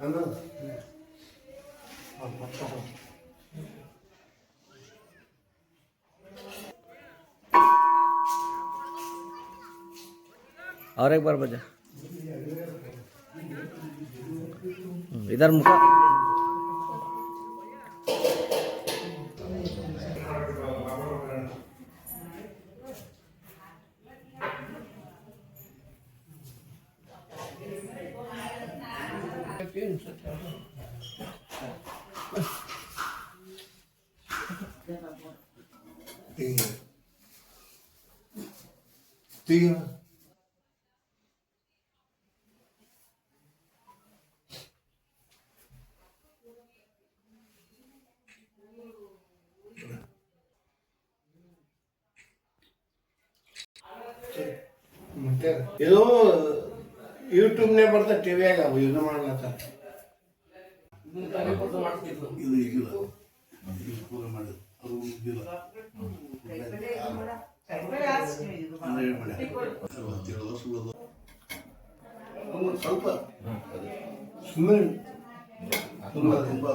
है ना? और एक बार बजा। हम्म, इधर मुखा। ಇದು ಯೂಟ್ಯೂಬ್ನೇ ಬರ್ತದೆ ಟಿವಿಯಾಗ ವಿ ಮಾಡ್ಲತ್ತಾರ. ಇದು ಈಗಿಲ್ಲ. ಇದು ಪೂರ ಮಾಡಿದ್ರು. ಅದು ಇದಿಲ್ಲ ಹನ್ನೆರಡು ಮಾಡಿ? ಅರವತ್ತೇಳು ವರ್ಷ ಉಳಿದು ಒಂದು ಸ್ವಲ್ಪ ಸುಮ್ಮನೆ ತುಂಬ ತುಂಬ.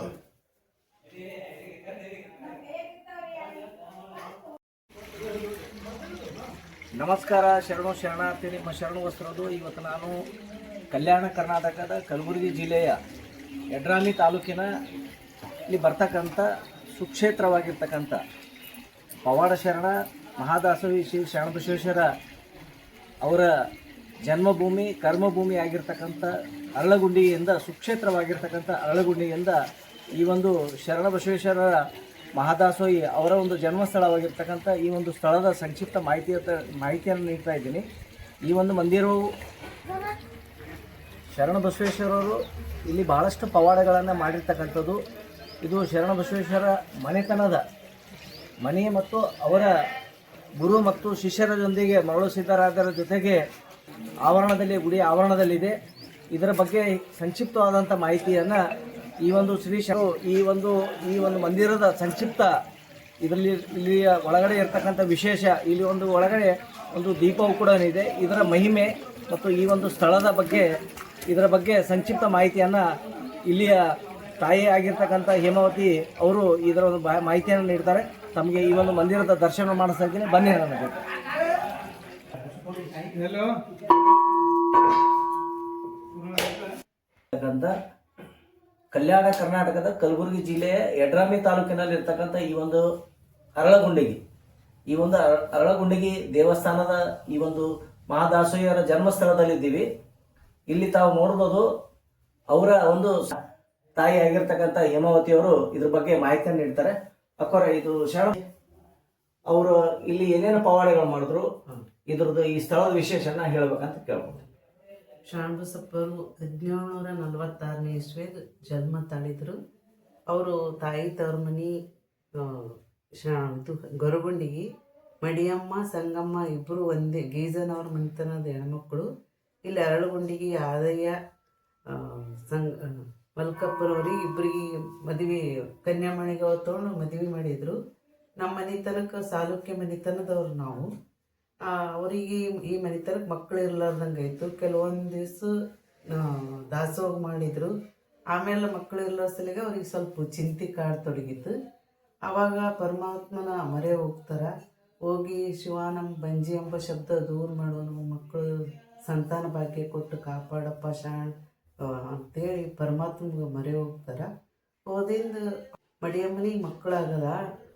ನಮಸ್ಕಾರ, ಶರಣು ಶರಣಾರ್ಥಿ, ನಿಮ್ಮ ಶರಣು ವಸ್ತ್ರದು ಇವತ್ತು ನಾನು ಕಲ್ಯಾಣ ಕರ್ನಾಟಕದ ಕಲಬುರಗಿ ಜಿಲ್ಲೆಯ ಯಡ್ರಾಮಿ ತಾಲೂಕಿನ ಇಲ್ಲಿ ಬರ್ತಕ್ಕಂಥ ಸುಕ್ಷೇತ್ರವಾಗಿರ್ತಕ್ಕಂಥ ಪವಾಡ ಶರಣ ಮಹಾದಾಸವಿ ಶ್ರೀ ಶರಣಬಸವೇಶ್ವರ ಅವರ ಜನ್ಮಭೂಮಿ, ಕರ್ಮಭೂಮಿ ಆಗಿರ್ತಕ್ಕಂಥ ಅರಳಗುಂಡಿಯಿಂದ ಸುಕ್ಷೇತ್ರವಾಗಿರ್ತಕ್ಕಂಥ ಅರಳಗುಂಡಿಯಿಂದ ಈ ಒಂದು ಶರಣಬಸವೇಶ್ವರರ ಮಹಾದಾಸೋಹಿ ಅವರ ಒಂದು ಜನ್ಮಸ್ಥಳವಾಗಿರ್ತಕ್ಕಂಥ ಈ ಒಂದು ಸ್ಥಳದ ಸಂಕ್ಷಿಪ್ತ ಮಾಹಿತಿಯ ಮಾಹಿತಿಯನ್ನು ನೀಡ್ತಾ ಇದ್ದೀನಿ. ಈ ಒಂದು ಮಂದಿರವು ಶರಣ ಬಸವೇಶ್ವರರು ಇಲ್ಲಿ ಬಹಳಷ್ಟು ಪವಾಡಗಳನ್ನು ಮಾಡಿರ್ತಕ್ಕಂಥದ್ದು. ಇದು ಶರಣ ಬಸವೇಶ್ವರ ಮನೆತನದ ಮನೆ ಮತ್ತು ಅವರ ಗುರು ಮತ್ತು ಶಿಷ್ಯರೊಂದಿಗೆ ಮರಳು ಸಿದ್ಧರಾದರ ಜೊತೆಗೆ ಆವರಣದಲ್ಲಿ ಗುಡಿ ಆವರಣದಲ್ಲಿದೆ. ಇದರ ಬಗ್ಗೆ ಸಂಕ್ಷಿಪ್ತವಾದಂಥ ಮಾಹಿತಿಯನ್ನು ಈ ಒಂದು ಶ್ರೀ ಶಾ ಈ ಒಂದು ಈ ಒಂದು ಮಂದಿರದ ಸಂಕ್ಷಿಪ್ತ ಇದರಲ್ಲಿ ಇಲ್ಲಿಯ ಒಳಗಡೆ ಇರತಕ್ಕಂಥ ವಿಶೇಷ ಇಲ್ಲಿ ಒಂದು ಒಳಗಡೆ ಒಂದು ದೀಪವು ಕೂಡ ಇದೆ. ಇದರ ಮಹಿಮೆ ಮತ್ತು ಈ ಒಂದು ಸ್ಥಳದ ಬಗ್ಗೆ ಇದರ ಬಗ್ಗೆ ಸಂಕ್ಷಿಪ್ತ ಮಾಹಿತಿಯನ್ನು ಇಲ್ಲಿಯ ತಾಯಿ ಆಗಿರ್ತಕ್ಕಂಥ ಹೇಮಾವತಿ ಅವರು ಇದರ ಒಂದು ಮಾಹಿತಿಯನ್ನು ನೀಡ್ತಾರೆ. ತಮಗೆ ಈ ಒಂದು ಮಂದಿರದ ದರ್ಶನ ಮಾಡಿಸ್ತಾ ಇದ್ದೀನಿ. ಬನ್ನಿ ನನಗೆ ಇರ್ತಕ್ಕಂಥ ಕಲ್ಯಾಣ ಕರ್ನಾಟಕದ ಕಲಬುರಗಿ ಜಿಲ್ಲೆಯ ಯಡ್ರಾಮಿ ತಾಲೂಕಿನಲ್ಲಿ ಇರ್ತಕ್ಕಂಥ ಈ ಒಂದು ಅರಳಗುಂಡಿಗೆ. ಈ ಒಂದು ಅರ- ಅರಳಗುಂಡಿಗೆ ದೇವಸ್ಥಾನದ ಈ ಒಂದು ಮಹಾದಾಸೋಹಿಯರ ಜನ್ಮಸ್ಥಳದಲ್ಲಿದ್ದೀವಿ. ಇಲ್ಲಿ ತಾವು ನೋಡ್ಬೋದು ಅವರ ಒಂದು ತಾಯಿ ಆಗಿರ್ತಕ್ಕಂಥ ಹೇಮಾವತಿ ಅವರು ಇದ್ರ ಬಗ್ಗೆ ಮಾಹಿತಿಯನ್ನು ನೀಡ್ತಾರೆ. ಅಕ್ಕೋರ ಇದು ಶರಣ ಅವರು ಇಲ್ಲಿ ಏನೇನು ಪವಾಡಗಳು ಮಾಡಿದ್ರು ಇದ್ರದ್ದು ಈ ಸ್ಥಳದ ವಿಶೇಷನ ಹೇಳ್ಬೇಕಂತ ಕೇಳ್ಬೋದು ಶಾಣಬಸಪ್ಪರು ಹದಿನೇಳುನೂರ ನಲವತ್ತಾರನೇ ಇಸ್ವಿಗೆ ಜನ್ಮ ತಾಳಿದ್ರು. ಅವರು ತಾಯಿ, ತವ್ರ ಮನೆ ಇದು ಗೊರಗುಂಡಿಗೆ ಮಡಿಯಮ್ಮ, ಸಂಗಮ್ಮ ಇಬ್ಬರು ಒಂದೇ, ಗೀಜನವ್ರ ಮನೆತನದ ಹೆಣ್ಮಕ್ಳು. ಇಲ್ಲಿ ಅರಳುಗುಂಡಿಗೆ ಆದಯ್ಯ ಸಂಗ ಮಲ್ಕಪ್ಪರವ್ರಿಗೆ ಇಬ್ಬರಿಗೆ ಮದುವೆ, ಕನ್ಯಾಮಣಿಗೆ ತೊಗೊಂಡು ಮದುವೆ ಮಾಡಿದರು. ನಮ್ಮ ಮನೆತನಕ್ಕೆ ಸಾಲುಕ್ಯ ಮನೆತನದವ್ರು ನಾವು. ಅವರಿಗೆ ಈ ಮನೆತನಕ್ಕೆ ಮಕ್ಕಳು ಇರ್ಲಾರ್ದಂಗೆ ಆಯಿತು ಕೆಲವೊಂದು ದಿವಸ ದಾಸೋಹ ಮಾಡಿದರು. ಆಮೇಲೆ ಮಕ್ಕಳು ಇರ್ಲಾರ ಸಲಿಗೆ ಅವ್ರಿಗೆ ಸ್ವಲ್ಪ ಚಿಂತೆ ಕಾಡ್ತೊಡಗಿತ್ತು ಆವಾಗ ಪರಮಾತ್ಮನ ಮರೆ ಹೋಗ್ತಾರೆ. ಹೋಗಿ ಶಿವಾನಂ ಬಂಜಿ ಎಂಬ ಶಬ್ದ ದೂರ ಮಾಡೋ, ನಮ್ಮ ಮಕ್ಕಳು ಸಂತಾನ ಭಾಗ್ಯ ಕೊಟ್ಟು ಕಾಪಾಡಪ್ಪ ಶಾಣ್ ಅಂತೇಳಿ ಪರಮಾತ್ಮಗೆ ಮರೆ ಹೋಗ್ತಾರೆ. ಹೋದಿಂದ ಮಡಿಯಮ್ಮನಿಗೆ ಮಕ್ಕಳಾಗಲ್ಲ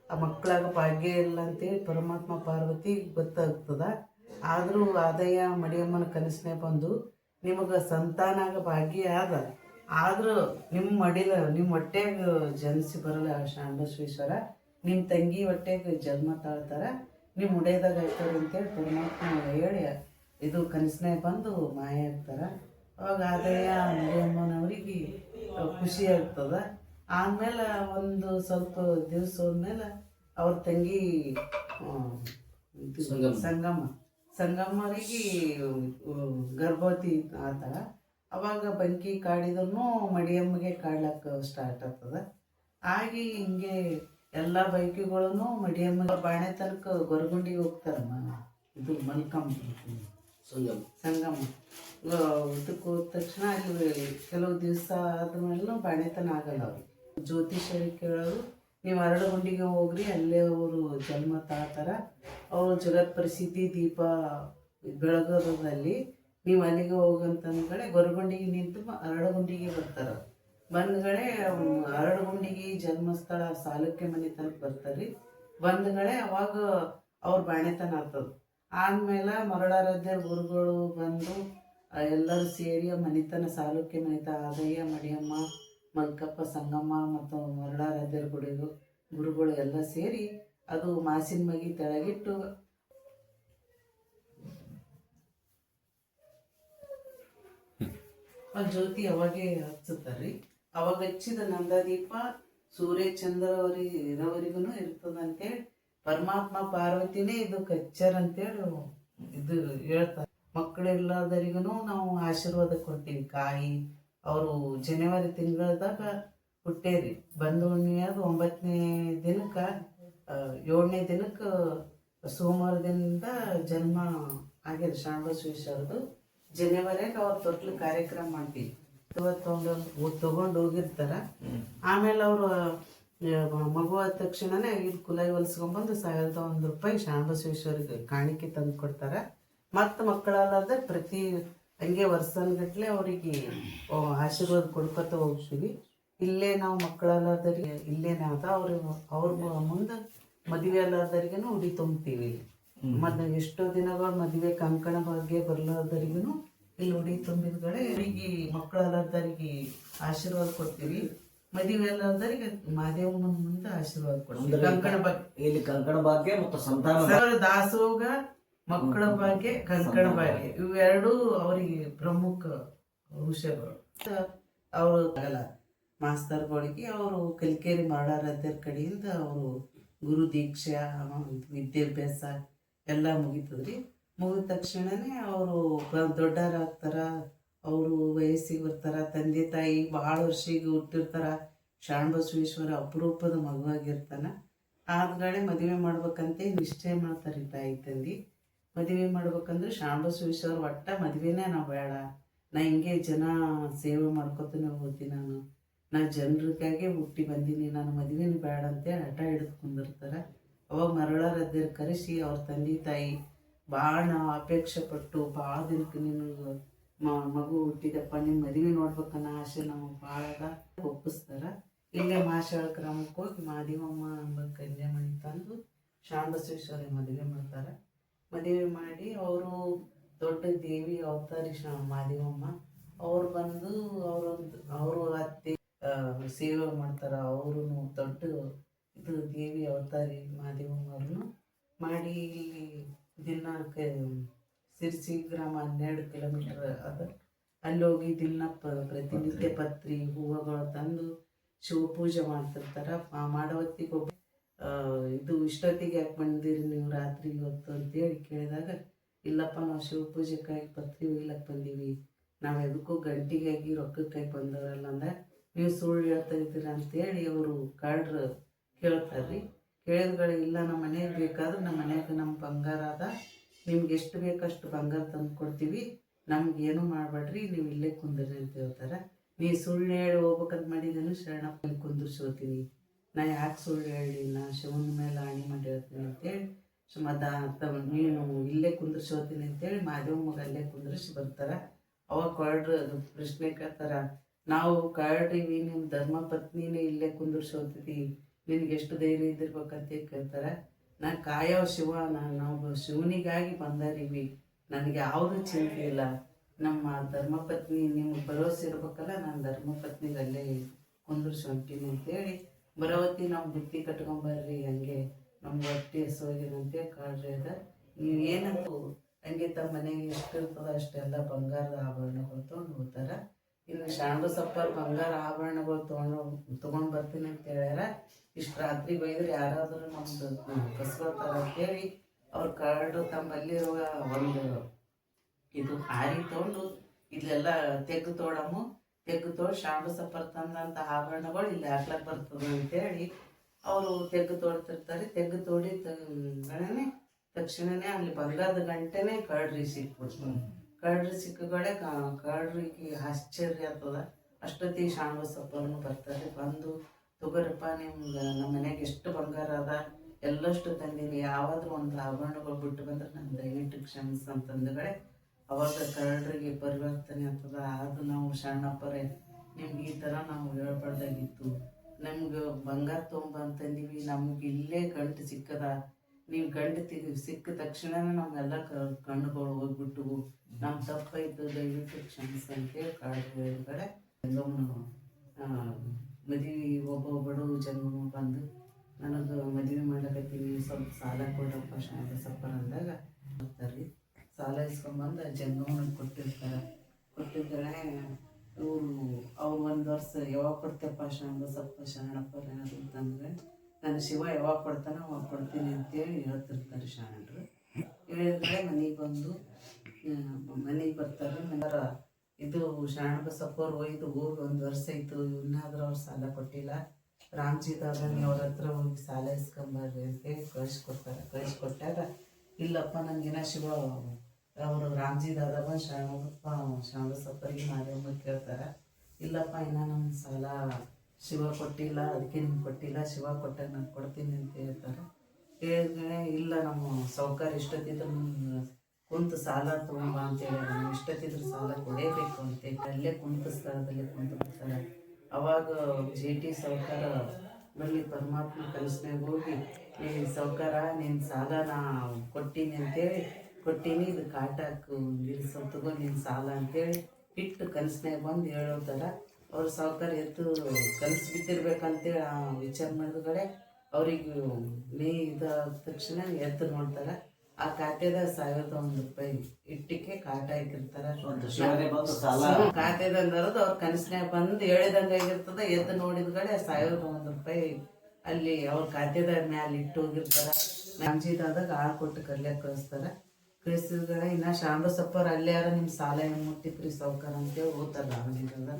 ಆ ಮಕ್ಕಳಾಗ ಭಾಗ್ಯ ಇಲ್ಲ ಅಂತೇಳಿ ಪರಮಾತ್ಮ ಪಾರ್ವತಿ ಗೊತ್ತಾಗ್ತದ. ಆದರೂ ಆದಯ್ಯ, ಮಡಿಯಮ್ಮನ ಕನಸನೇ ಬಂದು ನಿಮಗೆ ಸಂತಾನಾಗ ಭಾಗ್ಯ ಆದ. ಆದರೂ ನಿಮ್ಮ ಮಡಿಲ ನಿಮ್ಮ ಹೊಟ್ಟೆಗ ಜನಿಸಿ ಬರಲ್ಲ ಶಾಂಬಸವೇಶ್ವರ ನಿಮ್ಮ ತಂಗಿ ಹೊಟ್ಟೆಗೆ ಜನ್ಮ ತಾಳ್ತಾರ. ನಿಮ್ಮ ಉಡೇದಾಗ ಆಯ್ತಾರೆ ಅಂತೇಳಿ ಪರಮಾತ್ಮ ಹೇಳಿ ಇದು ಕನಸನೇ ಬಂದು ಮಾಯ ಆಗ್ತಾರ. ಅವಾಗ ಆದಯ್ಯ ಮರಿಯಮ್ಮನವ್ರಿಗೆ ಖುಷಿ ಆಗ್ತದ. ಆಮೇಲೆ ಒಂದು ಸ್ವಲ್ಪ ದಿವಸ ಹೋದ್ಮೇಲೆ ಅವ್ರ ತಂಗಿ ಸಂಗಮ ಸಂಗಮ್ಮರಿಗೆ ಗರ್ಭವತಿ ಆತ ಅವಾಗ ಬಂಕಿ ಕಾಡಿದ್ರು ಮಡಿಯಮ್ಮಗೆ ಕಾಡ್ಲಕ್ಕ ಸ್ಟಾರ್ಟ್ ಆಗ್ತದ. ಆಗಿ ಹಿಂಗೆ ಎಲ್ಲ ಬೈಕಿಗಳನ್ನು ಮಡಿಯಮ್ಮ ಬಾಣೆ ತನಕ ಗೊರಗುಂಡಿಗೆ ಹೋಗ್ತಾರಮ್ಮ. ಇದು ಮಲ್ಕಮ್ಮ. ಸಂಗಮ್ಮ. ಸಂಗಮ ಇದಕ್ಕೆ ಹೋದ ತಕ್ಷಣ ಅಲ್ಲಿ ಕೆಲವು ದಿವಸ ಆದ್ಮೇಲೆ ಬಾಣೆತನ ಆಗಲ್ಲ ಅವ್ರಿಗೆ. ಜ್ಯೋತಿಷರಿಗೆ ಕೇಳೋರು, ನೀವು ಅರಳು ಗುಂಡಿಗೆ ಹೋಗ್ರಿ, ಅಲ್ಲೇ ಅವರು ಜನ್ಮ ತಾಳ್ತಾರೆ ಅವರು ಜಗತ್ ಪ್ರಸಿದ್ಧಿ ದೀಪ ಬೆಳಗೋದಲ್ಲಿ ನೀವು ಅಲ್ಲಿಗೆ ಹೋಗಂತಂದ್ಗಡೆ ಗೊರಗುಂಡಿಗೆ ನಿಂತು ಅರಳಗುಂಡಿಗೆ ಬರ್ತಾರ. ಬಂದ್ಗಡೆ ಅರಳಗುಂಡಿಗೆ ಜನ್ಮಸ್ಥಳ ಸಾಲುಕ್ಯ ಮನೆ ತನಕ ಬರ್ತಾರ್ರಿ. ಬಂದ್ಗಡೆ ಅವಾಗ ಅವ್ರ ಬಾಣೆತನ ಆಗ್ತದ. ಆದ್ಮೇಲೆ ಮರಳಾರಾಧ್ಯ ಗುರುಗಳು ಬಂದು ಎಲ್ಲರೂ ಸೇರಿ ಮನೆತನ ಮನಿತನ ಸಾಲುಕ್ಯ ಮನಿತ ಆದಯ್ಯ, ಮಡಿಯಮ್ಮ ಮಲ್ಕಪ್ಪ, ಸಂಗಮ್ಮ ಮತ್ತು ಮರಳಾರಾಧ್ಯರ ಗುಡಿಗಳು ಗುರುಗಳು ಎಲ್ಲ ಸೇರಿ ಅದು ಮಾಸಿನ ಮಗಿ ತೆಳಗಿಟ್ಟು ಜ್ಯೋತಿ ಅವಾಗೆ ಹಚ್ಚುತ್ತಾರ್ರಿ. ಅವಾಗ ಹಚ್ಚಿದ ನಂದಾದೀಪ ಸೂರ್ಯ ಚಂದ್ರವರಿಗೆ ಇರೋವರೆಗೂ ಇರ್ತದಂತೇಳಿ ಪರಮಾತ್ಮ ಪಾರ್ವತಿನೇ ಇದು ಕಚ್ಚರ್ ಅಂತೇಳಿ ಇದು ಹೇಳ್ತಾರೆ. ಮಕ್ಕಳಿಲ್ಲದರಿಗೂ ನಾವು ಆಶೀರ್ವಾದ ಕೊಡ್ತೀವಿ. ಕಾಯಿ ಅವರು ಜನವರಿ ತಿಂಗಳದಾಗ ಹುಟ್ಟೇರಿ. ಬಂದು ಹುಣ್ಣಿಮೆಯಾದ ಒಂಬತ್ತನೇ ದಿನಕ್ಕೆ ಏಳನೇ ದಿನಕ್ಕೆ ಸೋಮವಾರದಿಂದ ಜನ್ಮ ಆಗ್ಯದ ಶಾಣಬಸವೇಶ್ವರದು ಜನವರಿಯಾಗ ಅವ್ರ ತೊಟ್ಲು ಕಾರ್ಯಕ್ರಮ ಮಾಡ್ತೀವಿ. ಇವತ್ತೊಂದು ತಗೊಂಡು ಹೋಗಿರ್ತಾರ. ಆಮೇಲೆ ಅವರು ಮಗು ಆದ ತಕ್ಷಣನೇ ಇದು ಕುಲಾಯಿ ಹೊಲ್ಸ್ಕೊಂಬಂದು ಸಾವಿರದ ಒಂದು ರೂಪಾಯಿ ಶಾಣಬಸವೇಶ್ವರಿಗೆ ಕಾಣಿಕೆ ತಂದು ಕೊಡ್ತಾರೆ. ಮತ್ತು ಮಕ್ಕಳಲ್ಲಾದ ಪ್ರತಿ ಹಂಗೆ ವರ್ಷನ್ಗಟ್ಲೆ ಅವರಿಗೆ ಆಶೀರ್ವಾದ ಕೊಡ್ಕೊತ ಹೋಗ್ತೀವಿ. ಇಲ್ಲೇ ನಾವು ಮಕ್ಕಳಲ್ಲಾದರಿಗೆ ಇಲ್ಲೇನೇ ಅದ ಅವ್ರ ಅವ್ರ ಮುಂದೆ ಮದುವೆ ಅಲ್ಲಾದರಿಗೂ ಉಡಿ ತುಂಬ್ತೀವಿ. ಮತ್ತು ಎಷ್ಟೋ ದಿನಗಳು ಮದುವೆ ಕಂಕಣ ಬಗ್ಗೆ ಬರ್ಲಾದರಿಗೂ ಇಲ್ಲಿ ಉಡಿ ತುಂಬಿದ್ಗಡೆ ಅವರಿಗೆ ಮಕ್ಕಳಲ್ಲಾದರಿಗೆ ಆಶೀರ್ವಾದ ಕೊಡ್ತೀವಿ. ಮದುವೆ ಅಲ್ಲಾದರಿಗೆ ಮಾದೇವನ ಮುಂದೆ ಆಶೀರ್ವಾದ ಕೊಡ್ತೀವಿ. ಕಂಕಣ ಬಗ್ಗೆ ಇಲ್ಲಿ ಕಂಕಣ ಭಾಗ್ಯ ಮತ್ತು ಸಂತಾನ ದಾಸೋಗ ಮಕ್ಕಳ ಭಾಗ್ಯ ಕಂಕಣ ಭಾಗ್ಯ. ಇವೆರಡೂ ಅವರಿಗೆ ಪ್ರಮುಖ ವಿಷಯಗಳು. ಅವರು ಆಗಲ್ಲ. ಮಾಸ್ತರ್ಗಳಿಗೆ ಅವರು ಕಲಿಕೇರಿ ಮಾಡಾರಾಧ್ಯರ ಕಡೆಯಿಂದ ಅವರು ಗುರು ದೀಕ್ಷೆ ವಿದ್ಯಾಭ್ಯಾಸ ಎಲ್ಲ ಮುಗೀತದ್ರಿ. ಮುಗಿದ ತಕ್ಷಣನೇ ಅವರು ದೊಡ್ಡವರಾಗ್ತಾರ ಅವರು ವಯಸ್ಸಿಗೆ ಬರ್ತಾರ ತಂದೆ ತಾಯಿ ಭಾಳ ವರ್ಷಿಗೆ ಹುಟ್ಟಿರ್ತಾರ ಶಾಣಬಸವೇಶ್ವರ ಅಪರೂಪದ ಮಗುವಾಗಿರ್ತಾನ. ಆದ್ಗಡೆ ಮದುವೆ ಮಾಡ್ಬೇಕಂತ ನಿಶ್ಚಯ ಮಾಡ್ತಾರೆ ತಾಯಿ ತಂದೆ. ಮದುವೆ ಮಾಡ್ಬೇಕಂದ್ರೆ ಶಾಣಬಸವೇಶ್ವರ ಒಟ್ಟ ಮದುವೆನೇ ನಾವು ಬೇಡ. ನಾ ಹಿಂಗೆ ಜನ ಸೇವೆ ಮಾಡ್ಕೊತಾನೆ ಹೋಗ್ತೀನಿ ನಾನು. ನಾ ಜನರಿಗಾಗೆ ಹುಟ್ಟಿ ಬಂದೀನಿ, ನಾನು ಮದುವೆನೂ ಬೇಡ ಅಂತೇಳಿ ಹಠ ಹಿಡ್ಕೊಂಡಿರ್ತಾರೆ ಕುಂದಿರ್ತಾರೆ ಅವಾಗ ಮರಳಾರದ್ದರು ಕರೆಸಿ ಅವ್ರ ತಂದೆ ತಾಯಿ ಭಾಳ ನಾವು ಅಪೇಕ್ಷೆ ಪಟ್ಟು ಭಾಳ ದಿನಕ್ಕೆ ನಿನಗೆ ಮಗು ಹುಟ್ಟಿದಪ್ಪ ನಿಮ್ಮ ಮದುವೆ ನೋಡ್ಬೇಕನ್ನೋ ಆಸೆ ನಮಗೆ ಭಾಳ ಒಪ್ಪಿಸ್ತಾರೆ. ಇಲ್ಲೇ ಮಾಶಾಳ ಗ್ರಾಮಕ್ಕೆ ಹೋಗಿ ಮಾದೇವಮ್ಮ ಎಂಬ ಕನ್ಯಾಮಣಿ ತಂದು ಶಾಂಬಸೇಶ್ವರಿ ಮದುವೆ ಮಾಡ್ತಾರೆ. ಮದುವೆ ಮಾಡಿ ಅವರು ದೊಡ್ಡ ದೇವಿ, ಅವತಾರಿ ಮಾದೇವಮ್ಮ, ಅವ್ರು ಬಂದು ಅವರೊಂದು, ಅವರು ಅತ್ತೆ ಸೇವೆ ಮಾಡ್ತಾರೆ. ಅವರು ದೊಡ್ಡ ಇದು ದೇವಿ, ಅವತಾರಿ ಮಾದೇವಮ್ಮವ್ರನ್ನು ಮಾಡಿ ಇಲ್ಲಿ ದಿನ ಸಿರ್ಸಿ ಗ್ರಾಮ ಹನ್ನೆರಡು ಕಿಲೋಮೀಟರ್ ಅದ. ಅಲ್ಲಿ ಹೋಗಿ ದಿನ ಪ ಪ್ರತಿನಿತ್ಯ ಪತ್ರಿ, ಹೂವುಗಳು ತಂದು ಶಿವಪೂಜೆ ಮಾಡ್ತಿರ್ತಾರ. ಆ ಮಾಡೋ ಹೊತ್ತಿಗೆ ಒಬ್ಬ ಆ, ಇದು ಇಷ್ಟೊತ್ತಿಗೆ ಯಾಕೆ ಬಂದಿರಿ ನೀವು ರಾತ್ರಿ ಹೊತ್ತು ಅಂತೇಳಿ ಕೇಳಿದಾಗ, ಇಲ್ಲಪ್ಪ ನಾವು ಶಿವಪೂಜೆಗಾಗಿ ಪತ್ರಿ ಒಯ್ಲಕ್ಕೆ ಬಂದೀವಿ. ನಾವು ಎದಕ್ಕೂ ಗಂಟಿಗಾಗಿ ರೊಕ್ಕಕ್ಕಾಗಿ ಬಂದವರಲ್ಲ ಅಂದ್ರೆ ನೀವು ಸುಳ್ಳು ಹೇಳ್ತಾ ಇದ್ದೀರ ಅಂತೇಳಿ ಅವರು ಕಳ್ರು ಕೇಳ್ತಾರ್ರಿ. ಕೇಳಿದ್ಗಳು, ಇಲ್ಲ ನಮ್ಮ ಮನೆಗೆ ಬೇಕಾದ್ರೆ ನಮ್ಮ ಮನೆಯಾಗ ನಮ್ಮ ಬಂಗಾರ ಅದ. ನಿಮ್ಗೆ ಎಷ್ಟು ಬೇಕಷ್ಟು ಬಂಗಾರ ತಂದು ಕೊಡ್ತೀವಿ. ನಮ್ಗೇನು ಮಾಡಬೇಡ್ರಿ, ನೀವು ಇಲ್ಲೇ ಕುಂದ್ರಿ ಅಂತ ಹೇಳ್ತಾರೆ. ನೀ ಸುಳ್ಳು ಹೇಳಿ ಹೋಗ್ಬೇಕಂತ ಮಾಡಿದ್ದೇನು ಶರಣಪ್ಪ ಕುಂದಿರ್ಸೋತೀನಿ ನಾ ಯಾಕೆ ಸುಳ್ಳು ಹೇಳಿ ನಾ ಶಿವನ ಮೇಲೆ ಆಣಿ ಮಾಡಿ ಹೇಳ್ತೀನಿ ಅಂತೇಳಿ ಮದ ತಮ್ಮ ನೀನು ಇಲ್ಲೇ ಕುಂದ್ರಿಸೋತೀನಿ ಅಂತೇಳಿ ಮಾದೇವ ಮಗ ಅಲ್ಲೇ ಕುಂದ್ರಿಸಿ ಬರ್ತಾರೆ. ಅವಾಗ ಅದು ಪ್ರಶ್ನೆ ಕೇಳ್ತಾರೆ, ನಾವು ಕಳ್ರೀವಿ ನಿಮ್ಮ ಧರ್ಮ ಪತ್ನಿನೇ ಇಲ್ಲೇ ಕುಂದ್ರಿಸೋತಿದಿ ನಿನ್ಗೆ ಎಷ್ಟು ಧೈರ್ಯ ಇದ್ದಿರ್ಬೇಕಂತ ಕೇಳ್ತಾರೆ. ನಾ ಕಾಯೋ ಶಿವ, ನಾನು ನಾವು ಶಿವನಿಗಾಗಿ ಬಂದರಿವಿ, ನನಗೆ ಯಾವುದು ಚಿಂತೆ ಇಲ್ಲ. ನಮ್ಮ ಧರ್ಮಪತ್ನಿ ನಿಮ್ಗೆ ಭರವಸೆ ಇರ್ಬೇಕಲ್ಲ, ನಾನು ಧರ್ಮಪತ್ನಿಗೆ ಅಲ್ಲೇ ಕುಂದ್ರಿಸಿ ಹೊಂಟೀನಿ ಅಂತೇಳಿ ಬರವತ್ತಿ ನಾವು ಬುತ್ತಿ ಕಟ್ಕೊಂಬರ್ರಿ, ಹಂಗೆ ನಮ್ಮ ಹೊಟ್ಟೆ ಸೋಗಿನಂತೆ ಕಾಡ್ರಿ ಅದ. ನೀವು ಏನಂತ ಹಂಗೆ. ತಮ್ಮ ಮನೆಗೆ ಎಷ್ಟು ಇರ್ತದ ಅಷ್ಟೆಲ್ಲ ಬಂಗಾರದ ಆಭರಣಗಳು ತೊಗೊಂಡು ಹೋಗ್ತಾರ. ಇನ್ನು ಶಾಂಡು ಸಪ್ಪರ್ ಬಂಗಾರ ಆಭರಣಗಳು ತೊಗೊಂಡು ತೊಗೊಂಡು ಬರ್ತೀನಿ ಅಂತ ಹೇಳ್ಯಾರ. ಇಷ್ಟು ರಾತ್ರಿ ಬೈದ್ರೆ ಯಾರಾದರೂ ನಮ್ದು ಕಸ್ಕೊಳ್ತಾರ ಅಂತೇಳಿ ಅವ್ರ ಕಾರ್ಡು ತಮ್ಮಲ್ಲಿರುವ ಒಂದು ಇದು ಹಾರಿ ತೊಗೊಂಡು ಇಲ್ಲೆಲ್ಲ ತೆಗ್ದು ತೋಡಮು. ತೆಗ್ದು ಶಾಂಡು ಸಪ್ಪರ್ ತಂದಂತ ಆಭರಣಗಳು ಇಲ್ಲಿ ಹಾಕ್ಲಕ್ ಬರ್ತದೆ ಅಂತೇಳಿ ಅವರು ತೆಗ್ಗು ತೋಡ್ತಿರ್ತಾರೆ. ತೆಗ್ಗು ತೋಡಿ ತಕ್ಷಣನೇ ತಕ್ಷಣನೇ ಅಲ್ಲಿ ಬಂಗಾರದ ಗಂಟೆನೆ ಕಳ್ರಿ ಸಿಕ್ಬಿಡ್ತು ಕಳ್ರಿ ಸಿಕ್ಕಗಳೇ ಕಳ್ರಿಗೆ ಆಶ್ಚರ್ಯ ಆಗ್ತದ. ಅಷ್ಟೊತ್ತಿಗೆ ಶಾಂಬ ಸಪ್ಪರ್ನು ಬರ್ತಾರೆ ಬಂದು ತಗೋರಪ್ಪ, ನಿಮ್ಗೆ ನಮ್ಮ ಮನೆಗೆ ಎಷ್ಟು ಬಂಗಾರ ಅದ? ಎಲ್ಲಷ್ಟು ತಂದೀನಿ. ಯಾವಾದ್ರೂ ಒಂದು ಆಭರಣಗಳು ಬಿಟ್ಟು ಬಂದ್ರೆ ನಾನು ದಯವಿಟ್ಟು ಕ್ಷಮಿಸ್ ಅಂತಂದಗಳೇ ಅವಾಗ ಕರಡ್ರಿಗೆ ಪರಿವರ್ತನೆ ಆಗ್ತದೆ? ಅದು ನಾವು ಶರಣಪ್ಪರೇ, ನಿಮ್ಗೆ ಈ ಥರ ನಾವು ಹೇಳ್ಬಾರ್ದಾಗಿತ್ತು. ನಮ್ಗೆ ಬಂಗಾರ ತೊಗೊಂಬಂತಂದೀವಿ ನಮ್ಗೆ ಇಲ್ಲೇ ಗಂಟು ಸಿಕ್ಕದ. ನೀವು ಗಂಟು ತಿ, ಸಿಕ್ಕ ತಕ್ಷಣನೇ ನಮಗೆಲ್ಲ ಕಣ್ಣುಗಳು ಹೋಗ್ಬಿಟ್ಟು ನಮ್ಮ ತಪ್ಪಾಯ್ತು, ದಯವಿಟ್ಟು ಕ್ಷಮಿಸಿ ಅಂತೇಳಿ ಕಡೆ ಎಲ್ಲವನ್ನೂ ಮದುವೆ ಒಬ್ಬ ಬಡವ ಜನ್ಮ ಬಂದು ನನಗೆ ಮದುವೆ ಮಾಡಕತ್ತೀವಿ, ಸ್ವಲ್ಪ ಸಾಲ ಕೊಡಪ್ಪ ಶಾಂತ ಸಪ್ಪರ್ ಅಂದಾಗ, ಬರ್ತಾರೆ. ಸಾಲ ಇಸ್ಕೊಂಬಂದು ಜಂಗಮನಿಗೆ ಕೊಟ್ಟಿರ್ತಾರೆ. ಕೊಟ್ಟಿದ್ದರೆ ಇವರು ಅವ್ರು ಒಂದು ವರ್ಷ ಯಾವಾಗ ಕೊಡ್ತೇಪ್ಪ ಶರಣ ಸಪ್ಪ ಶರಣಪ್ಪ ಅಂತಂದರೆ ಅಂತಂದ್ರೆ ನಾನು ಶಿವ ಯಾವಾಗ ಕೊಡ್ತಾನೆ ಅವಾಗ ಕೊಡ್ತೀನಿ ಅಂತೇಳಿ ಹೇಳ್ತಿರ್ತಾರೆ ಶರಣರು ಹೇಳಿದ್ರೆ ಮನೆಗೆ ಬಂದು ಮನೆಗೆ ಬರ್ತಾರೆ. ನಂತರ ಇದು ಶರಣ ಅವ್ರು ಒಯ್ದು ಹೋಗಿ ಒಂದು ವರ್ಷ ಇತ್ತು ಇನ್ನಾದ್ರೂ ಅವ್ರು ಸಾಲ ಕೊಟ್ಟಿಲ್ಲ. ರಾಮ್ಜಿ ದಾದನಿ ಅವ್ರ ಹತ್ರ ಹೋಗಿ ಸಾಲ ಇಸ್ಕೊಂಬರ್ರಿ ಅಂತೇಳಿ ಕಳಿಸ್ಕೊಡ್ತಾರೆ ಕಳಿಸ್ಕೊಟ್ಟಾಗ ಇಲ್ಲಪ್ಪ ನನಗಿನ ಶಿವ ಅವರು ರಾಮ್ಜಿ ದಾದವ ಶರಣಪ್ಪ ಸಪ್ಪರಿಗೆ ಮಾದೇವಮ್ಮ ಕೇಳ್ತಾರೆ. ಇಲ್ಲಪ್ಪ, ಇನ್ನ ನಮ್ಮ ಸಾಲ ಶಿವ ಕೊಟ್ಟಿಲ್ಲ, ಅದಕ್ಕೆ ನಿಮ್ಗೆ ಕೊಟ್ಟಿಲ್ಲ, ಶಿವ ಕೊಟ್ಟಾಗ ನಾನು ಕೊಡ್ತೀನಿ ಅಂತ ಹೇಳ್ತಾರೆ. ಹೇಳಿದ್ರೆ ಇಲ್ಲ, ನಮ್ಮ ಸೌಕರ್ಯ ಇಷ್ಟೊತ್ತಿದ್ರು ಕುಂತು ಸಾಲ ತಗೊಂಬ ಅಂತೇಳಿ ನಾವು ಇಷ್ಟೊತ್ತಿದ್ರು ಸಾಲ ಕೊಡೇಬೇಕು ಅಂತ ಅಲ್ಲೇ ಕುಂತು ಸ್ಥಳದಲ್ಲಿ ಕುಂತು ಬಿಡ್ತಾರೆ ಅವಾಗ ಜೆ ಟಿ ಸೌಕಾರ ಬಲ್ಲಿ ಪರಮಾತ್ಮ ಕಲಿಸ್ನಾಗ ಹೋಗಿ ಈ ಸೌಕಾರ ನಿನ್ನ ಸಾಲ ನಾ ಕೊಟ್ಟೀನಿ ಅಂತೇಳಿ ಕೊಟ್ಟೀನಿ ಇದು ಕಾಟಾಕು ನಿಲ್ಸೋ ತಗೋ ನಿನ್ನ ಸಾಲ ಅಂತೇಳಿ ಇಟ್ಟು ಕನಸ್ನಾಗ ಬಂದು ಹೇಳೋತಾರ ಅವ್ರ ಸಾವುಕಾರ ಎದ್ದು ಕನಸು ಬಿದ್ದಿರ್ಬೇಕಂತೇಳಿ ಆ ವಿಚಾರ ಮಾಡಿದ್ರೆ ಅವ್ರಿಗೆ ಮೇ ಇದಾದ ತಕ್ಷಣ ಎದ್ದು ನೋಡ್ತಾರೆ. ಆ ಖಾತೆದಾಗ ಸಾವಿರದ ಒಂದು ರೂಪಾಯಿ ಇಟ್ಟಿಕೆ ಕಾಟ ಹಾಕಿರ್ತಾರ. ಖಾತೆದಾಗ ಬರೋದು ಅವ್ರ ಕನಸಿನಾಗ ಬಂದು ಹೇಳಿದಂಗ ಆಗಿರ್ತದ ಎದ್ದು ನೋಡಿದ್ಗಡೆ ಸಾವಿರದ ಒಂದು ರೂಪಾಯಿ ಅಲ್ಲಿ ಅವ್ರ ಖಾತೆದಾಗ ಮ್ಯಾಲ ಇಟ್ಟು ಹೋಗಿರ್ತಾರ. ನಂಜಿದಾದಾಗ ಆಳ್ ಕೊಟ್ಟು ಕರ್ಲಿಕ್ಕೆ ಕಳಿಸ್ತಾರ. ಕಳಿಸಿದ್ಗಡೆ ಇನ್ನ ಶಾಂಬ ಸಪ್ಪರ್ ಅಲ್ಲೇ ಯಾರ ನಿಮ್ ಸಾಲ ಏನು ಮುಟ್ಟಿತ್ರಿ ಸೌಕರ್ ಅಂತೇಳಿ ಓದ್ತಾರ ಅವನಿಗೆಲ್ಲ.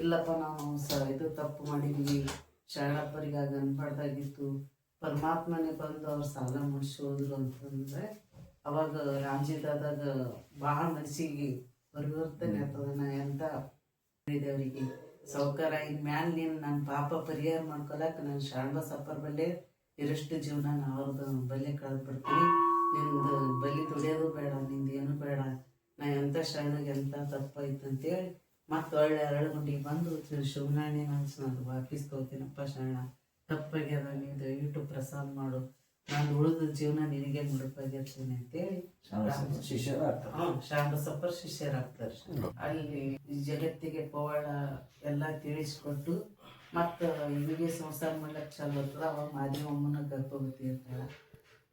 ಇಲ್ಲಪ್ಪ, ನಾವು ಸ ಇದು ತಪ್ಪು ಮಾಡಿದ್ವಿ. ಆಗ ಅನ್ಬಾರ್ದಾಗಿತ್ತು ಪರಮಾತ್ಮನೇ ಬಂದು ಅವ್ರ ಸಾಲ ಮುಗಿಸಿ ಹೋದ್ರು ಅಂತಂದ್ರೆ ಅವಾಗ ರಾಮಜಿದಾದಾಗ ಭಾಳ ಮನಸ್ಸಿಗೆ ಪರಿವರ್ತನೆ ಆಗ್ತದ. ನಾ ಎಂತ ದೇವರಿಗೆ ಸೌಕರ, ಇನ್ಮ್ಯಾಲ ನೀನು ನನ್ನ ಪಾಪ ಪರಿಹಾರ ಮಾಡ್ಕೊಳಕ್ ನಾನು ಶಾಣ್ಬ ಸಪ್ಪರ್ ಬಲ್ಲೆ ಇರಷ್ಟು ಜೀವನ ನಾ ಅವ್ರದ್ದು ಬಲ್ಲೆ ಕಳೆದು ಬಿಡ್ತೀನಿ. ನಿಂದು ಬಲಿ ದುಡಿಯೋದು ಬೇಡ ನಿಂದು ಏನು ಬೇಡ. ನಾ ಎಂಥ ಶರಣಗೆ ಎಂಥ ತಪ್ಪಾಯ್ತು ಅಂತೇಳಿ ಮತ್ತೆ ಒಳ್ಳೆ ಅರಳುಗುಂಡಿಗೆ ಬಂದು ಶಿವನಾಣಿ ಅನ್ಸ್ ನಾನು ವಾಪಸ್ ತಗೋತೀನಪ್ಪ ಶರಣ. ತಪ್ಪಾಗ್ಯದ ನೀನು ದಯವಿಟ್ಟು ಪ್ರಸಾದ ಮಾಡು. ನಾನು ಉಳಿದ ಜೀವನ ನಿನಗೆ ಮುಡುಪಾಗಿರ್ತೀನಿ ಅಂತೇಳಿ ಶಾಂಬಸಪ್ಪರ್ ಶಿಷ್ಯರಾಗ್ತಾರೆ. ಅಲ್ಲಿ ಜಗತ್ತಿಗೆ ಪವಾಡ ಎಲ್ಲ ತಿಳಿಸ್ಕೊಟ್ಟು ಮತ್ತೆ ಇವಿಗೆ ಸಂಸಾರ ಮಾಡ್ಲಕ್ಕೆ ಚಾಲು ಆಗ್ತದ ಅವಾಗ ಮಾದೇವಮ್ಮನ ಗರ್ಭವತಿ ಇರ್ತಾಳ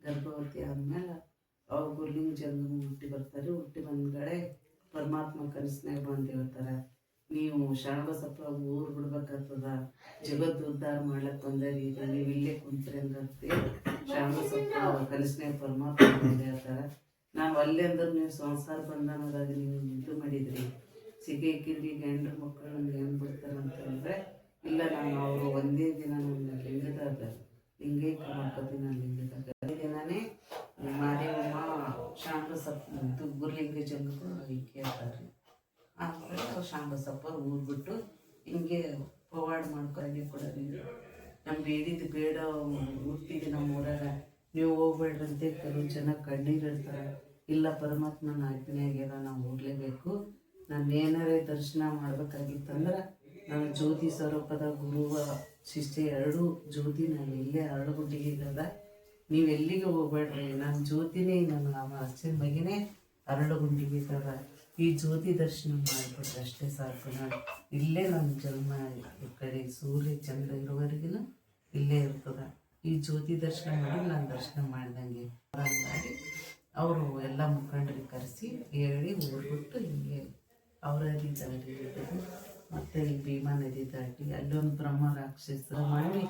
ಗರ್ಭವತಿ ಆದ್ಮೇಲೆ ಅವ್ರಿಗೂ ಲಿಂಗ ಜನ್ಮ ಹುಟ್ಟಿ ಬರ್ತಾರೆ. ಹುಟ್ಟಿ ಬಂದ್ಗಡೆ ಪರಮಾತ್ಮ ಕನಸಿನಾಗ ಬಂದು ಹೇಳ್ತಾರೆ, ನೀವು ಶರಣಬಸಪ್ಪ ಊರು ಬಿಡ್ಬೇಕಾಗ್ತದ? ಜಗತ್ತು ಉದ್ಧಾರ ಮಾಡ್ಲಕ್ ಬಂದರಿ, ಈಗ ನೀವು ಇಲ್ಲೇ ಕುಂತ್ರಿ ಅಂದಂತೆ ಶರಣಬಸಪ್ಪ ಕನಸಿನಾಗ ಪರಮಾತ್ಮ ಬಂದು ಹೇಳ್ತಾರೆ, ನಾವು ಅಲ್ಲೇ ಅಂದ್ರೆ ನೀವು ಸಂಸಾರ ಬಂಧನದಾಗ ನೀವು ಇದು ಮಾಡಿದ್ರಿ. ಸಿಗೆ ಕಿರಿ ಹೆಂಡ್ರ ಮಕ್ಕಳು ಏನು ಬಿಡ್ತಾರೆ ಅಂತಂದ್ರೆ, ಇಲ್ಲ ನಾನು ಅವರು ಒಂದೇ ದಿನ ನನ್ನ ಲಿಂಗದಾಗ ಲಿಂಗೈಕ್ಯ ಮಾಡ್ಕೋತೀನಿ ನಾನು ಲಿಂಗದಾಗ ಅದೇ ಮಾರಿಯಮ್ಮ ಮಾದೇವಮ್ಮ ಶಾಂತ ಸಪ್ ಇದು ಕೇಳ್ತಾರೆ ಆಮೇಲೆ ಅವ್ರು ಶಾಂಬಸಪ್ಪ ಊರ್ಬಿಟ್ಟು ಹಿಂಗೆ ಪವಾಡ ಮಾಡ್ಕೊಂಡು ಕೊಡೋರಿ. ನಮ್ಮ ಬೇಡಿದ್ದು ಬೇಡ ಹುಟ್ಟಿದ್ದು ನಮ್ಮ ಊರಾಗ, ನೀವು ಹೋಗ್ಬೇಡ್ರಂತೆ ಕೆಲವು ಜನ ಕಣ್ಣೀರು ಇರ್ತಾರೆ ಇಲ್ಲ ಪರಮಾತ್ಮನ ಆಜ್ಞೆ ಆಗ್ಯದ, ನಾವು ಹೋಗ್ಲೇಬೇಕು. ನಾನು ಏನಾರೇ ದರ್ಶನ ಮಾಡ್ಬೇಕಾಗಿತ್ತಂದ್ರೆ ನಾನು ಜ್ಯೋತಿ ಸ್ವರೂಪದ ಗುರುವ ಶಿಷ್ಯ ಎರಡೂ ಜ್ಯೋತಿ ನಾನು ಇಲ್ಲೇ ಅರಳುಗುಡ್ಡಿಗೆ ಅದ ನೀವು ಎಲ್ಲಿಗೆ ಹೋಗ್ಬೇಡ್ರಿ? ನನ್ನ ಜ್ಯೋತಿನೇ ನನ್ನ ಅಚ್ಚನ ಬಗ್ಗೆನೇ ಅರಳುಗುಂಡಿ ಅದ ಈ ಜ್ಯೋತಿ ದರ್ಶನ ಮಾಡಿಬಿಟ್ರೆ ಅಷ್ಟೇ ಸಾಕು ನಾನು ಇಲ್ಲೇ ನನ್ನ ಜನ್ಮ ಈ ಕಡೆ ಸೂರ್ಯ, ಚಂದ್ರ ಇರೋವರೆಗಿನ ಇಲ್ಲೇ ಇರ್ತದ. ಈ ಜ್ಯೋತಿ ದರ್ಶನ ಮಾಡಿ ನಾನು ದರ್ಶನ ಮಾಡ್ದಂಗೆ. ಮಾಡಿ ಅವರು ಎಲ್ಲ ಮುಖಂಡರಿಗೆ ಕರೆಸಿ ಹೇಳಿ ಊರ್ಬಿಟ್ಟು ಹಿಂಗೆ ಅವರ ನದಿ ದಾಟಿ ಮತ್ತು ಈ ಭೀಮಾ ನದಿ ದಾಟಿ ಅಲ್ಲೊಂದು ಬ್ರಹ್ಮ ರಾಕ್ಷಸ ಮಾಡಿ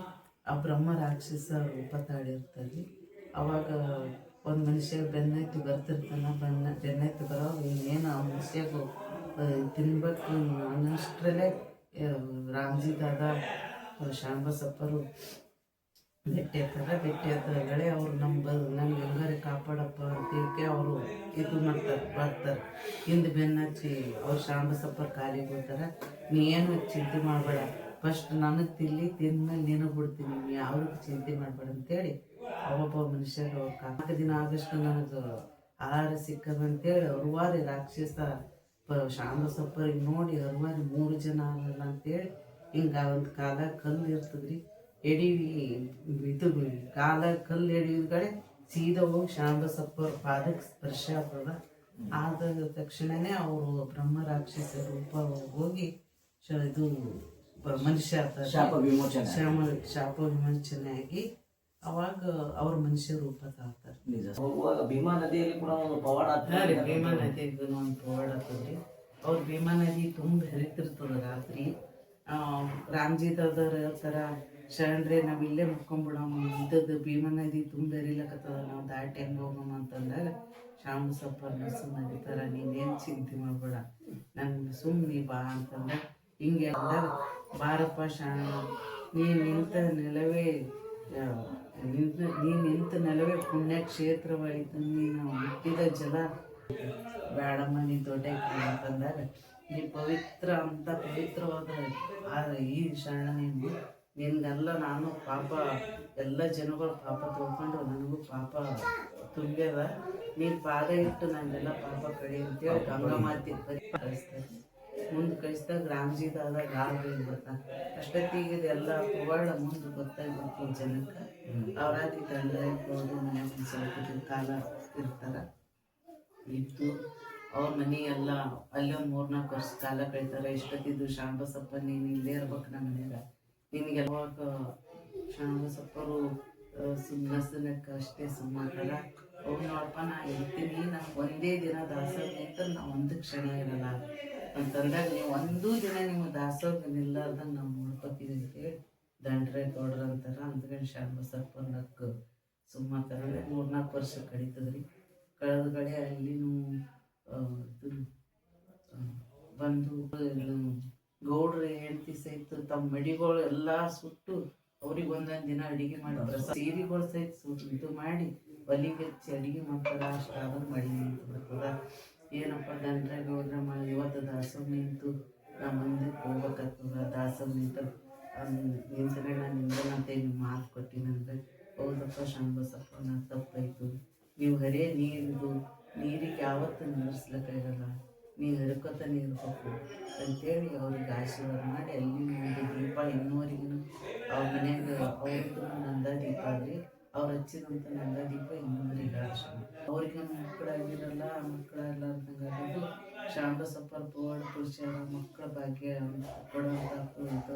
ಆ ಬ್ರಹ್ಮ ರಾಕ್ಷಸ ರೂಪ ತಾಳಿರ್ತಾರೆ ಅವಾಗ ಒಂದು ಮನುಷ್ಯ ಬೆನ್ನೈತಿ ಬರ್ತಿರ್ತಾನೆ, ಬೆನ್ನ ಬೆನ್ನೈತಿ ಬರೋ ಇನ್ನೇನು ಆ ಮನುಷ್ಯಗೂ ತಿನ್ಬೇಕು ಅನ್ನಷ್ಟರಲ್ಲೇ ರಾಮ್ಜಿ ದಾದ ಶಾಂಬಸಪ್ಪರು ಭೇಟಿ ಆಗ್ತಾರೆ ಭೇಟಿ ಆದಗಳೇ ಅವ್ರು ನಮ್ಮ ನಮ್ಗೆ ಹೆಂಗಾರೆ ಕಾಪಾಡಪ್ಪ ಅಂತೇಳಿ ಅವರು ಇದು ಮಾಡ್ತಾರೆ ಬರ್ತಾರೆ ಹಿಂದೆ ಬೆನ್ನ ಹಚ್ಚಿ ಅವ್ರು ಶಾಂಬಸಪ್ಪರ ಕಾಲಿಗೆ ಹೋಗ್ತಾರೆ ನೀ ಏನು ಚಿಂತೆ ಮಾಡಬೇಡ. ಫಸ್ಟ್ ನನಗೆ ತಿಲ್ಲಿ ತಿಂದ್ಮೇಲೆ ನೀನು ಬಿಡ್ತೀನಿ. ಯಾರು ಚಿಂತೆ ಮಾಡಬೇಡ ಅಂತೇಳಿ ಅವೊಬ್ಬ ಮನುಷ್ಯರು ಅವ್ರು ನಾಲ್ಕು ದಿನ ಆದಷ್ಟು ನನಗೆ ಆಹಾರ ಸಿಕ್ಕದಂತೇಳಿ ಅರುವಾರಿ ರಾಕ್ಷಸ ಶಾಂತ ಸಪ್ಪರಿಗೆ ನೋಡಿ ಅರುವಾರಿ ಮೂರು ಜನ ಆಗಲ್ಲ ಅಂತೇಳಿ ಹಿಂಗೆ ಒಂದು ಕಾಲ ಕಲ್ಲು ಇರ್ತದ್ರಿ ಎಡಿ ಇದು ಕಾಲ ಕಲ್ಲು ಎಡಿವಿದ ಕಡೆ ಸೀದಾ ಹೋಗಿ ಶಾಂಬಸಪ್ಪರ ಪಾದಕ್ಕೆ ಸ್ಪರ್ಶ ಆಗ್ತದ. ಆದ ತಕ್ಷಣನೇ ಅವರು ಬ್ರಹ್ಮ ರಾಕ್ಷಸ ರೂಪ ಹೋಗಿ ಇದು ಮನುಷ್ಯ ಶಾಪ ವಿಮೋಚನೆ ಶಾಮ ಶಾಪ ವಿಮೋಚನೆ ಆಗಿ ಅವಾಗ ಅವ್ರ ಮನುಷ್ಯ ರೂಪ ತಾಳ್ತಾರೆ ನಿಜ ಭೀಮಾ ನದಿಯಲ್ಲಿ ಕೂಡ ಒಂದು ಪವಾಡ ಆಗ್ತದೆ ಭೀಮಾ ನದಿಗೂ ಒಂದು ಪವಾಡ ಆಗ್ತದ್ರಿ ಅವ್ರ ಭೀಮಾ ನದಿ ತುಂಬ ಹರಿತಿರ್ತದ ರಾತ್ರಿ. ಆ, ರಾಮ್ಜಿ ದಾದವ್ರು ಹೇಳ್ತಾರ ಶರಣ್ರೆ ನಾವು ಇಲ್ಲೇ ಮುಕ್ಕೊಂಬಿಡಮ್ಮ ಇದ್ದದ್ದು ಭೀಮಾ ನದಿ ತುಂಬ ಹರಿಲಕತ್ತದ. ನಾವು ದಾಟಿ ಹೆಂಗೆ ಹೋಗಮ್ಮ ಅಂತಂದಾಗ ಶಾಮಸಪ್ಪ ಸುಮ್ಮನೆ ನಡೀತಾರ ನೀನೇನು ಚಿಂತೆ ಮಾಡಬೇಡ. ನನ್ನ ಸುಮ್ಮನೆ ಬಾ ಅಂತಂದ ಹಿಂಗೆ ಅಂದಾಗ ಬಾರಪ್ಪ ಶಾಣ, ನೀ ನಿಂತ ನೆಲವೇ ನಿಂತ, ನೀ ನಿಂತ ನೆಲವೇ ಪುಣ್ಯಕ್ಷೇತ್ರವಾಯಿತು. ನೀನು ಹುಟ್ಟಿದ ಜಲ. ಬೇಡಮ್ಮ ನೀ ದೊಡ್ಡ ಅಂತಂದಾಗ ನೀ ಪವಿತ್ರ ಅಂತ ಪವಿತ್ರವಾದ ಈ ಶರಣ ನೀನು. ನಿನ್ಗೆಲ್ಲ ನಾನು ಪಾಪ, ಎಲ್ಲ ಜನಗಳು ಪಾಪ ತೊಳ್ಕೊಂಡು ನನಗೂ ಪಾಪ ತುಂಬ್ಯದ. ನೀನು ಪಾದ ಇಟ್ಟು ನನ್ನೆಲ್ಲ ಪಾಪ ಕಡಿ ಅಂತೇಳಿ ಗಂಗಮಾತಿ ಕಳಿಸ್ತಾರೆ. ಮುಂದೆ ಕಳಿಸಿದಾಗ ರಾಮ್ಜಿದಾದ ಗಾಳಿ ಬರ್ತಾರೆ ಅಷ್ಟೊತ್ತಿಗೆ ಇದೆಲ್ಲ ಪುಗಳ ಮುಂದೆ ಗೊತ್ತಾಗ್ಬಿಡ್ತು ಜನಕ್ಕೆ. ಅವರಾಗಿ ಗಂಡ ಇರ್ಬೋದು ಮನೆ ಸ್ವಲ್ಪ ಕಾಲ ಇರ್ತಾರೆ. ಇದ್ದು ಅವ್ರ ಮನೆ ಎಲ್ಲ ಅಲ್ಲಿ ಒಂದು ಮೂರ್ನಾಲ್ಕು ವರ್ಷ ಕಾಲ ಕಳಿತಾರೆ. ಎಷ್ಟೊತ್ತಿದ್ದು ಶಾಂಬಸಪ್ಪ ನೀನು ಇಲ್ಲೇ ಇರ್ಬೇಕು ನಮ್ಮ ಮನೆಯಾಗ. ನಿನಗೆ ಯಾವಾಗ ಶಾಂಬಸಪ್ಪರು ಸುಮ್ಮನಕ್ಕೆ ಅಷ್ಟೇ ಸುಮ್ಮನೆ ಅವ್ರು ನೋಡಪ್ಪ ನಾ ಇರ್ತೀನಿ. ನಾ ಒಂದೇ ದಿನ ದಾಸ ನಿಂತ ನಾ ಒಂದು ಕ್ಷಣ ಇರಲ್ಲ. ಅಂತಂದಾಗ ನೀವು ಒಂದು ದಿನ ನಿಮ್ಮ ದಾಸೋಹ ನಿಲ್ಲಾರ್ದಂಗೆ ನಾವು ನೋಡ್ಕೋತೀವಿ ಅಂತೇಳಿ ದಂಡ್ರೆ ಗೌಡ್ರ ಅಂತಾರ ಅಂದ್ಕೊಂಡು ಶಾಂಬಸಪ್ಪ ನಕ್ಕು ಸುಮ್ಮನೆ ಮೂರ್ನಾಲ್ಕು ವರ್ಷ ಕಳೀತದ್ರಿ. ಕಳೆದ ಕಡೆ ಇದು, ಬಂದು ಗೌಡ್ರ ಹೆಂಡತಿ ಸಹಿತ ತಮ್ಮ ಮಡಿಗಳು ಎಲ್ಲ ಸುಟ್ಟು ಅವ್ರಿಗೆ ಒಂದೊಂದು ದಿನ ಅಡಿಗೆ ಮಾಡಿ ಪ್ರಸಾದ ಸೀರೆಗಳು ಸಹಿತ ಸುಟ್ಟು ಇದು ಮಾಡಿ ಒಲಿಗೆ ಹಚ್ಚಿ ಅಡಿಗೆ ಮಾಡ್ತಾರ ಅಷ್ಟಾದ್ರೂ ಮಡಿ ಏನಪ್ಪ ದಂಡ್ರೆ ಹೋದ್ರೆ ಮಾಡಿ, ಇವತ್ತು ದಾಸೋಹ ನಿಂತು ನಮ್ಮ ಮುಂದಕ್ಕೆ ಹೋಗ್ಬೇಕಾಗ್ತದ ಅಂತ ನಿಂತು ನಾನು ನಿಂದನಂತ ಏನು ಮಾತು ಕೊಟ್ಟಿನಂದ್ರೆ ಹೌದಪ್ಪ ಶಾಂಬಸಪ್ಪ ನಾನು ತಪ್ಪಾಯ್ತು. ನೀವು ಹರೇ ನೀರಿದು ನೀರಿಗೆ ಯಾವತ್ತೂ ನಿಲ್ಲಿಸ್ಲಿಕ್ಕಾಗಲ್ಲ. ನೀವು ಹರ್ಕೊತ ಇರ್ಬೇಕು ಅಂತೇಳಿ ಅವ್ರಿಗೆ ಆಶೀರ್ವಾದ ಮಾಡಿ, ಅಲ್ಲಿ ಒಂದು ದೀಪ ಇನ್ನೂವರೆಗೂ ಅವ್ರ ಮನೆಯಾಗ ಅವ್ರದ್ದು ನಂದ ದೀಪ ರೀ ಅವ್ರು ಹಚ್ಚಿದಂಥ ನಂದ ದೀಪ ಆಶೀರ್ವಾದ ಅವ್ರಿಗೆ ಮಕ್ಕಳಾಗಿರಲ್ಲ ಮಕ್ಕಳಾಗಲಾರ್ದಂಗೆ ಆಗೋದು ಶಾಂಬಸಪ್ಪರ ಪವಾಡ ಪುರುಷರ ಮಕ್ಕಳ ಭಾಗ್ಯ ಕೊಡುವಂಥ ಅಂತ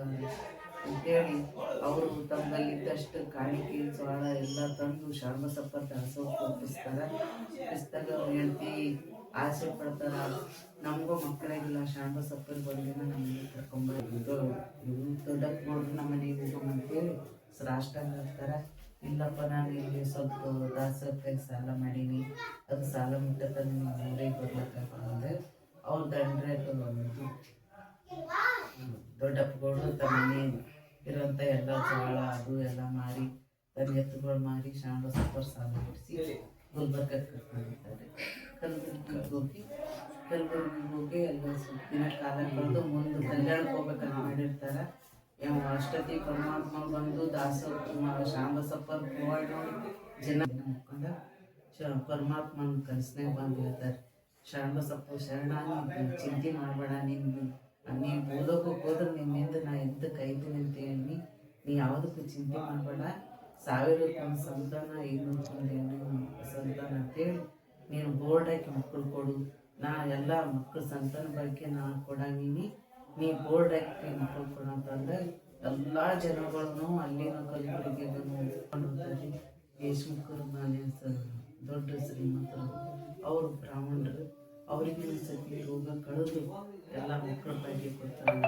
ಅಂತೇಳಿ ಅವರು ತಮ್ಮಲ್ಲಿದ್ದಷ್ಟು ಕಾಣಿಕೆ ಜೋಳ ಎಲ್ಲ ತಂದು ಶಾಂತ ಸಪ್ಪರ್ ಒಪ್ಪಿಸ್ತಾರ. ಒಪ್ಪಿಸಿದಾಗ ಅವ್ರು ಹೇಳ್ತಿ ಆಸೆ ಪಡ್ತಾರ, ನಮಗೂ ಮಕ್ಕಳಾಗಿಲ್ಲ ಶಾಂಬಸಪ್ಪರ ಬಂದಿನ ನಮಗೆ ಕರ್ಕೊಂಬರ್ದು ದೊಡ್ಡಕ್ಕೆ ನೋಡ್ರಿ ನಮ್ಮ ಮನೆಗೆ ಹೋಗಮ್ಮ ಅಂತೇಳಿ ರಾಷ್ಟ್ರಾಂಗ ಹೇಳ್ತಾರ ಇಲ್ಲಪ್ಪ, ನಾನು ಇಲ್ಲಿ ಸ್ವಲ್ಪ ದಾಸೋಹಕ್ಕಾಗಿ ಸಾಲ ಮಾಡೀನಿ. ಅದು ಸಾಲ ಮುಟ್ಟತ್ತ ನಿಮ್ಮ ಊರಿಗೆ ಬರ್ಲಕ್ಕ ಅಂದ್ರೆ ಅವ್ರ ದಂಡ್ರೆ ದೊಡ್ಡಪ್ಪಗಳು ತಮ್ಮ ಮನೆ ಇರೋಂಥ ಎಲ್ಲ ಜೋಳ ಅದು ಎಲ್ಲ ಮಾರಿ ತನ್ನ ಎತ್ತುಗಳು ಮಾರಿ ಸೂಪರ್ ಸಾಲ ಬಿಡಿಸಿ ಗುಲ್ಬರ್ಗಕ್ಕೆ ಕರ್ಕೊಂಡಿದ್ದಾರೆ ಕಲಬುರ್ಗಿಗೆ ಹೋಗಿ ಕಲಬುರ್ಗಿಗೆ ಹೋಗಿ ಎಲ್ಲ ಸ್ವಲ್ಪ ದಿನ ಕಾಲ ಕಳೆದು ಮುಂದೆ ಕಲ್ಯಾಣಕ್ಕೆ ಹೋಗ್ಬೇಕಂತ ಮಾಡಿರ್ತಾರೆ. ಅಷ್ಟೊತ್ತಿಗೆ ಪರಮಾತ್ಮ ಬಂದು ದಾಸ ಶಾಂಬಸಪ್ಪರ್ ನೋಡಿ ಜನ ಮುಖಂಡ ಪರಮಾತ್ಮನ ಕನಸ್ನಾಗ ಬಂದು ಹೇಳ್ತಾರೆ. ಶರಣಬಸಪ್ಪ ಶರಣ ಚಿಂತೆ ಮಾಡಬೇಡ ನಿನ್ನ ನೀನು ಓದೋಕೆ ಹೋದ್ರೆ ನಿನ್ನಿಂದ ನಾ ಎಂತ ಕೈತೀನಿ ಅಂತ ಹೇಳಿ ನೀ ಯಾವುದಕ್ಕೂ ಚಿಂತೆ ಮಾಡಬೇಡ. ಸಾವಿರಕ್ಕೊಂದು ಸಂತಾನ ಏನು ಸಂತಾನ ಅಂತೇಳಿ ನೀನು ಬೋರ್ಡ್ ಹಾಕಿ ಮಕ್ಕಳು ಕೊಡು. ನಾ ಎಲ್ಲ ಮಕ್ಕಳ ಸಂತಾನ ಬಗ್ಗೆ ನಾನು ಕೊಡಂಗಿನಿ. ನೀ ಬೋರ್ಡ್ ಹಾಕಿ ಮಾಡ್ಕೊಳ ಅಂತಂದ್ರೆ ಎಲ್ಲ ಜನಗಳನ್ನು ಅಲ್ಲಿನ ಕಲ್ಬುರ್ಗಿ ಬಂದು ದೇಶಮುಖರು ದೊಡ್ಡ ಶ್ರೀಮಂತರು, ಅವರು ಬ್ರಾಹ್ಮಣರು ಅವರಿಗೆ ಸತಿ ರೋಗ ಕಳೆದು ಎಲ್ಲ ಮಕ್ಕಳ ಬಗ್ಗೆ ಕೊಡ್ತಾರೆ.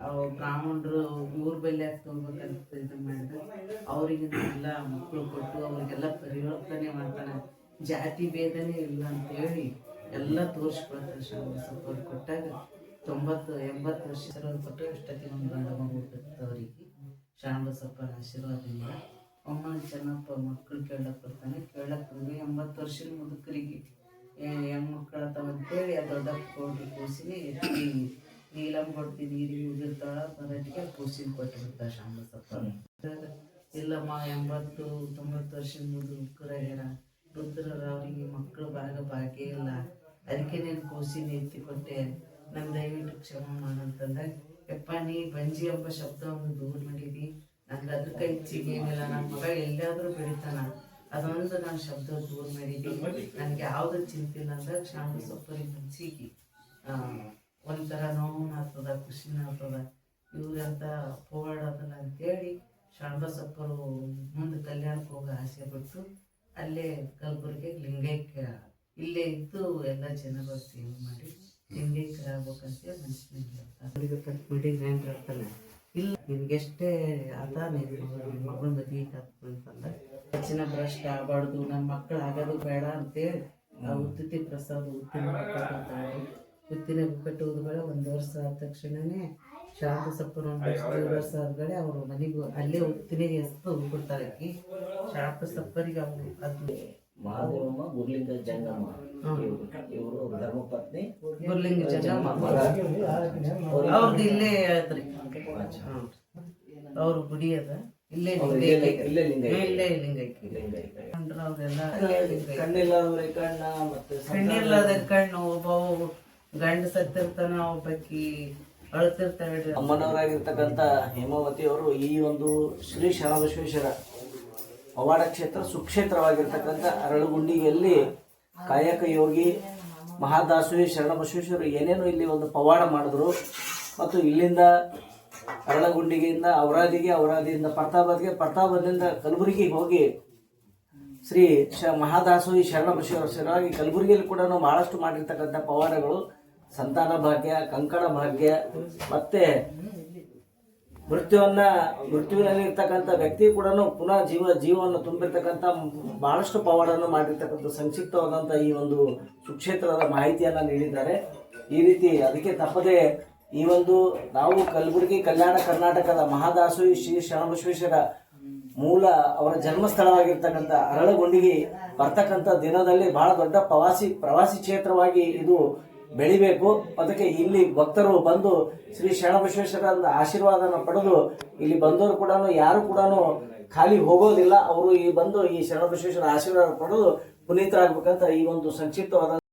ಅವ್ರು ಬ್ರಾಹ್ಮಣರು ಮೂರು ಬೆಲೆ ತಗೋಬೇಕಂತ ಇದು ಮಾಡಿದ್ರೆ ಅವರಿಗೆ ಎಲ್ಲ ಮಕ್ಕಳು ಕೊಟ್ಟು ಅವರಿಗೆಲ್ಲ ಪರಿವರ್ತನೆ ಮಾಡ್ತಾನೆ. ಜಾತಿ ಭೇದನೇ ಇಲ್ಲ ಅಂತೇಳಿ ಎಲ್ಲ ತೋರಿಸ್ಕೊಳ್ತಾರೆ ಶಾಲೆ ಸಪೋರ್ಟ್ ಕೊಟ್ಟಾಗ ತೊಂಬತ್ತು, ಎಂಬತ್ತು ವರ್ಷ ಕೊಟ್ಟು ಅಷ್ಟೊತ್ತಿಗೆ ಒಂದು ಗಂಡ ಮಗು ಹುಟ್ಟುತ್ತೆ ಅವರಿಗೆ ಶ್ರೀನಿವಾಸಪ್ಪನ ಆಶೀರ್ವಾದದಿಂದ ಅಮ್ಮ ಚೆನ್ನಪ್ಪ ಮಕ್ಕಳು ಕೇಳಕ್ಕೆ ಬರ್ತಾನೆ. ಕೇಳಕ್ಕೆ ಎಂಬತ್ತು ವರ್ಷದ ಮುದುಕರಿಗೆ ಹೆಣ್ಮಕ್ಳು ಅಂತೇಳಿ ಆ ದೊಡ್ಡಪ್ಪ ಕೋಟಿ ಕೂಸಿನಿ ಎತ್ತಿ ನೀಲಂ ಕೊಡ್ತಿ ನೀರಿಗೆ ಉಗಿರ್ತಾಳ ಬರಟಿಗೆ ಕೂಸಿನ ಕೊಟ್ಟು ಬಿಡ್ತಾಳೆ ಶ್ರೀನಿವಾಸಪ್ಪ ಇಲ್ಲಮ್ಮ, ಎಂಬತ್ತು, ತೊಂಬತ್ತು ವರ್ಷದ ಮುದುಕರಾಗ್ಯಾರ ವೃದ್ಧರ ಅವರಿಗೆ ಮಕ್ಕಳು ಭಾಗ ಭಾಗ್ಯ ಇಲ್ಲ. ಅದಕ್ಕೆ ನೀನು ಕೂಸಿನ ಎತ್ತಿ ಕೊಟ್ಟೆ ನನ್ನ ದಯವಿಟ್ಟು ಕ್ಷಮ ಮಾಡಂತಂದಾಗ ಯಪ್ಪ ನೀ ಬಂಜಿ ಎಂಬ ಶಬ್ದವನ್ನು ದೂರ ಮಾಡಿದಿ ನನ್ಗೆ ಅದಕ್ಕೆ ಹೆಚ್ಚಿಗೆ ಏನಿಲ್ಲ ನನ್ನ ಮಗ ಎಲ್ಲಾದ್ರೂ ಬೆಳಿತಾನ. ಅದೊಂದು ನಾನು ಶಬ್ದ ದೂರ ಮಾಡಿದಿ ನನಗೆ ಯಾವ್ದು ಚಿಂತೆ ಇಲ್ಲ ಅಂದ್ರೆ ಶಾಂತಿ ಸೊಪ್ಪರಿ ಹಂಚಿಗೆ ಒಂಥರ ನೋವು ಆಗ್ತದ, ಖುಷಿನ ಆಗ್ತದ. ಇವ್ರಂತ ಹೋಗಾಡೋದಲ್ಲ ಅಂತೇಳಿ ಶಾಣಬಸಪ್ಪರು ಮುಂದೆ ಕಲ್ಯಾಣಕ್ಕೆ ಹೋಗೋ ಆಸೆ ಪಟ್ಟು ಅಲ್ಲೇ ಕಲಬುರ್ಗಿ ಲಿಂಗೈಕ್ಯ, ಇಲ್ಲೇ ಇದ್ದು ಎಲ್ಲ ಜನಗಳು ಸೇವೆ ಮಾಡಿ ಲಿಂಗೈಕ್ಯರಾಗ್ಬೇಕಂತ ಮನಸ್ಸಿನಲ್ಲಿ ಕಟ್ ಮಾಡಿ ಗ್ರ್ಯಾಂಡ್ರ್ ಇರ್ತಾನೆ ಇಲ್ಲ ನಿನ್ಗೆಷ್ಟೇ ಅದ ನಿನ್ನ ಮಗಳ ಮದುವೆ ಅಂತಂದ. ಹೆಚ್ಚಿನ ಭ್ರಷ್ಟ ಆಗಬಾರ್ದು ನನ್ನ ಮಕ್ಕಳು ಆಗೋದು ಬೇಡ ಅಂತೇಳಿ ಆ ಉತ್ತಿತಿ ಪ್ರಸಾದ ಉತ್ತಿನ ಉತ್ತಿನ ಕಟ್ಟುವುದು ಬೇಡ ಒಂದು ವರ್ಷ ಆದ ತಕ್ಷಣನೇ ಶಾಂತ ಸಪ್ಪನ ಒಂದು ವರ್ಷ ಆದ್ಮೇಲೆ ಅವರು ಮನೆಗೂ ಅಲ್ಲೇ ಉತ್ತಿನಿಗೆ ಎಸ್ತು ಹೋಗ್ಬಿಡ್ತಾರೆ ಶಾಂತ ಸಪ್ಪರಿಗೆ ಅವರು ಅದು ಮಹಾದೇವಮ್ಮ ಗುರ್ಲಿಂಗ ಜಂಗಮ್ಮ. ಇವರು ಧರ್ಮಪತ್ನಿ ಗುರ್ಲಿಂಗ ಜಂಗಮ್ಮ. ಅವ್ರದ್ದು ಇಲ್ಲೇ ಐತ್ರಿ. ಅವ್ರ ಗುಡಿ ಅದ. ಇಲ್ಲೇ ಇಲ್ಲೇ ಲಿಂಗೈಕ್ಯ. ಇಲ್ಲೇ ಲಿಂಗೈಕ್ಯ. ಕಣ್ಣಿಲ್ಲದವ್ರಿಗೆ ಕಣ್ಣ ಮತ್ತೆ ಕಣ್ಣಿರ್ಲಾದ ಕಣ್ಣು. ಒಬ್ಬ ಗಂಡ ಸತ್ತಿರ್ತಾನ ಒಬ್ಬಾಕಿ ಅಳ್ತಿರ್ತಾಳೆ. ಅಮ್ಮನವರಾಗಿರ್ತಕ್ಕಂಥ ಹೇಮಾವತಿ ಅವರು ಈ ಒಂದು ಶ್ರೀ ಶರಣಬಸವೇಶ್ವರ ಪವಾಡ ಕ್ಷೇತ್ರ ಸುಕ್ಷೇತ್ರವಾಗಿರ್ತಕ್ಕಂಥ ಅರಳುಗುಂಡಿಯಲ್ಲಿ ಕಾಯಕ ಯೋಗಿ, ಮಹಾದಾಸವಿ ಶರಣಬಸವೇಶ್ವರರು ಏನೇನು ಇಲ್ಲಿ ಒಂದು ಪವಾಡ ಮಾಡಿದ್ರು. ಮತ್ತು ಇಲ್ಲಿಂದ ಅರಳಗುಂಡಿಗೆಯಿಂದ, ಔರಾದಿಗೆ, ಔರಾದಿಯಿಂದ, ಪ್ರತಾಪದ್ಗೆ, ಪ್ರತಾಪದಿಂದ ಕಲಬುರಗಿಗೆ ಹೋಗಿ ಶ್ರೀ ಶ ಮಹಾದಾಸೋಹಿ ಶರಣ ಬಸವೇಶ್ವರರಾಗಿ ಕಲಬುರಗಿಯಲ್ಲಿ ಕೂಡ ಬಹಳಷ್ಟು ಮಾಡಿರ್ತಕ್ಕಂಥ ಪವಾಡಗಳು. ಸಂತಾನ ಭಾಗ್ಯ, ಕಂಕಣ ಭಾಗ್ಯ, ಮತ್ತೆ ಮೃತ್ಯುವನ್ನ ಮೃತ್ಯುವಿನಲ್ಲಿ ಇರ್ತಕ್ಕಂಥ ವ್ಯಕ್ತಿ ಕೂಡ ಪುನಃ ಜೀವ, ಜೀವವನ್ನು ತುಂಬಿರ್ತಕ್ಕಂಥ ಬಹಳಷ್ಟು ಪವಾಡವನ್ನು ಮಾಡಿರ್ತಕ್ಕಂಥ ಸಂಕ್ಷಿಪ್ತವಾದಂಥ ಈ ಒಂದು ಸುಕ್ಷೇತ್ರದ ಮಾಹಿತಿಯನ್ನು ನೀಡಿದ್ದಾರೆ. ಈ ರೀತಿ ಅದಕ್ಕೆ ತಪ್ಪದೆ ಈ ಒಂದು ನಾವು ಕಲಬುರಗಿ ಕಲ್ಯಾಣ ಕರ್ನಾಟಕದ ಮಹಾದಾಸು ಶ್ರೀ ಶರಣಬಸವೇಶ್ವರ ಮೂಲ ಅವರ ಜನ್ಮಸ್ಥಳವಾಗಿರ್ತಕ್ಕಂಥ ಅರಳಗೊಂಡಿಗೆ ಬರ್ತಕ್ಕಂಥ ದಿನದಲ್ಲಿ ಬಹಳ ದೊಡ್ಡ ಪ್ರವಾಸಿ ಪ್ರವಾಸಿ ಕ್ಷೇತ್ರವಾಗಿ ಇದು ಬೆಳಿಬೇಕು. ಅದಕ್ಕೆ ಇಲ್ಲಿ ಭಕ್ತರು ಬಂದು ಶ್ರೀ ಶರಣಬಸವೇಶ್ವರ ಆಶೀರ್ವಾದನ ಪಡೆದು ಇಲ್ಲಿ ಬಂದವರು ಕೂಡ ಯಾರು ಕೂಡ ಖಾಲಿ ಹೋಗೋದಿಲ್ಲ. ಅವರು ಈ ಬಂದು ಈ ಶರಣಬಸವೇಶ್ವರ ಆಶೀರ್ವಾದ ಪಡೆದು ಪುನೀತರಾಗಬೇಕಂತ ಈ ಒಂದು ಸಂಕ್ಷಿಪ್ತವಾದ